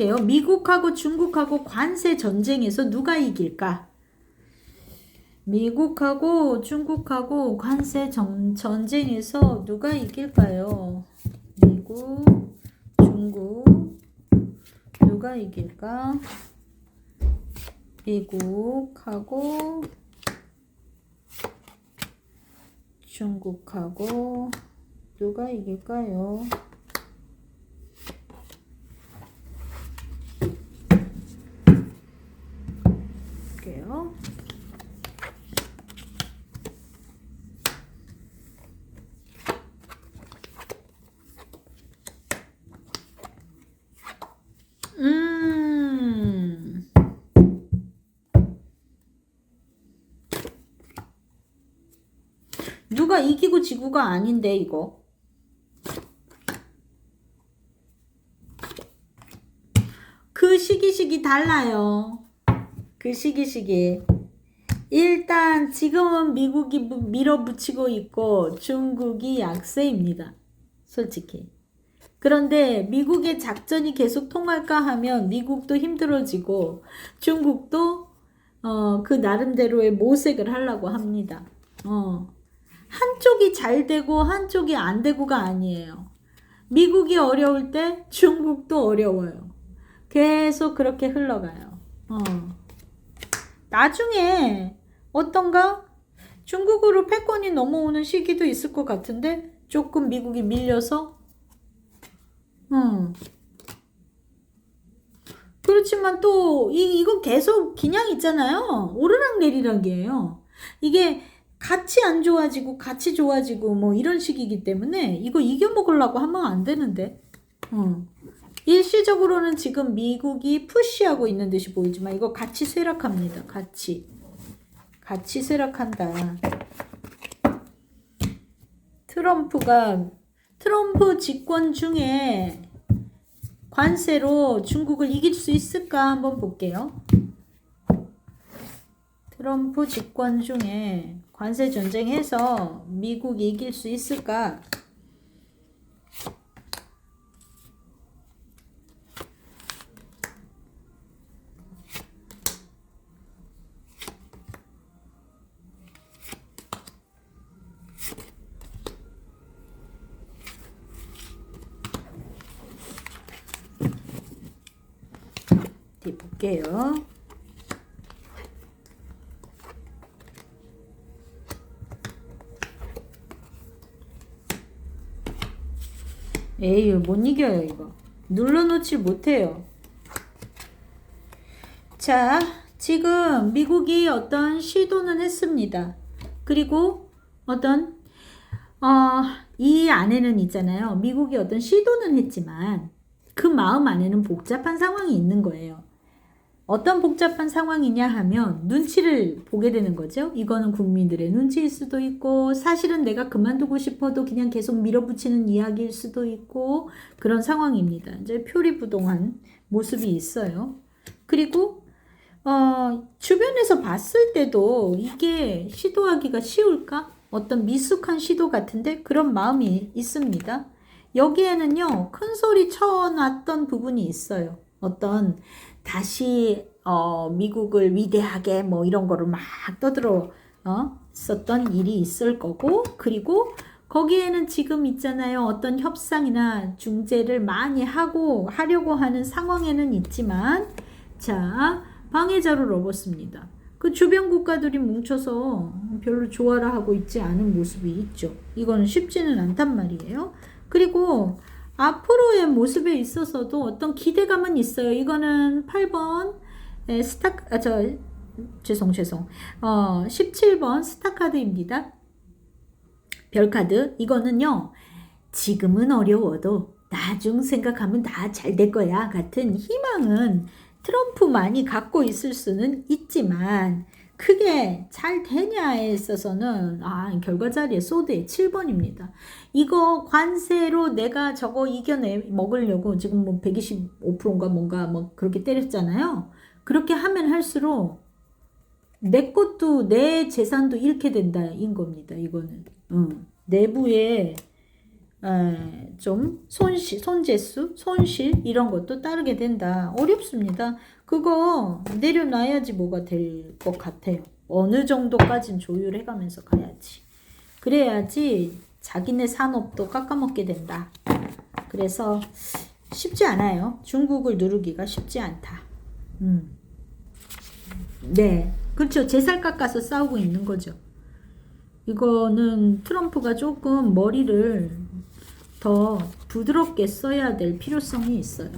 미국하고 중국하고 관세 전쟁에서 누가 이길까? 미국하고 중국하고 관세 전, 전쟁에서 누가 이길까요? 미국, 중국 누가 이길까? 미국하고 중국하고 누가 이길까요? 음. 누가 이기고 지구가 아닌데 이거. 그 시기 시기 달라요. 그 시기 시기. 일단 지금은 미국이 무- 밀어붙이고 있고 중국이 약세입니다. 솔직히. 그런데 미국의 작전이 계속 통할까 하면 미국도 힘들어지고 중국도 어, 그 나름대로의 모색을 하려고 합니다. 어. 한쪽이 잘 되고 한쪽이 안 되고가 아니에요. 미국이 어려울 때 중국도 어려워요. 계속 그렇게 흘러가요. 어. 나중에 어떤가? 중국으로 패권이 넘어오는 시기도 있을 것 같은데 조금 미국이 밀려서 음. 그렇지만 또 이, 이거 계속 그냥 있잖아요. 오르락내리락이에요. 이게 같이 안 좋아지고 같이 좋아지고 뭐 이런 식이기 때문에 이거 이겨 먹으려고 하면 안 되는데. 어. 일시적으로는 지금 미국이 푸시하고 있는 듯이 보이지만 이거 같이 쇠락합니다. 같이. 같이 쇠락한다. 트럼프가 트럼프 집권 중에 관세로 중국을 이길 수 있을까 한번 볼게요. 트럼프 집권 중에 관세 전쟁해서 미국 이길 수 있을까? 어디 볼게요. 에이, 못 이겨요, 이거. 눌러놓지 못해요. 자, 지금 미국이 어떤 시도는 했습니다. 그리고 어떤, 어, 이 안에는 있잖아요. 미국이 어떤 시도는 했지만 그 마음 안에는 복잡한 상황이 있는 거예요. 어떤 복잡한 상황이냐 하면 눈치를 보게 되는 거죠. 이거는 국민들의 눈치일 수도 있고 사실은 내가 그만두고 싶어도 그냥 계속 밀어붙이는 이야기일 수도 있고 그런 상황입니다. 이제 표리부동한 모습이 있어요. 그리고 어, 주변에서 봤을 때도 이게 시도하기가 쉬울까? 어떤 미숙한 시도 같은데 그런 마음이 있습니다. 여기에는요, 큰 소리 쳐놨던 부분이 있어요. 어떤 다시 어, 미국을 위대하게 뭐 이런 거를 막 떠들어 어, 썼던 일이 있을 거고 그리고 거기에는 지금 있잖아요. 어떤 협상이나 중재를 많이 하고 하려고 하는 상황에는 있지만 자 방해자로 넣었습니다. 그 주변 국가들이 뭉쳐서 별로 좋아라 하고 있지 않은 모습이 있죠. 이거는 쉽지는 않단 말이에요. 그리고 앞으로의 모습에 있어서도 어떤 기대감은 있어요. 이거는 8번 에, 스타 아, 저 죄송 죄송 어 17번 스타 카드입니다. 별 카드 이거는요. 지금은 어려워도 나중 생각하면 다 잘 될 거야 같은 희망은 트럼프만이 갖고 있을 수는 있지만 크게 잘 되냐에 있어서는 아 결과 자리에 소드의 7번입니다. 이거 관세로 내가 저거 이겨내 먹으려고 지금 뭐 125%인가 뭔가 뭐 그렇게 때렸잖아요. 그렇게 하면 할수록 내 것도 내 재산도 잃게 된다인 겁니다. 이거는 응. 내부에 에, 좀 손실, 손재수, 손실 이런 것도 따르게 된다. 어렵습니다. 그거 내려놔야지 뭐가 될 것 같아요. 어느 정도까진 조율해가면서 가야지. 그래야지 자기네 산업도 깎아먹게 된다. 그래서 쉽지 않아요. 중국을 누르기가 쉽지 않다. 음. 네. 그렇죠. 제살 깎아서 싸우고 있는 거죠. 이거는 트럼프가 조금 머리를 더 부드럽게 써야 될 필요성이 있어요.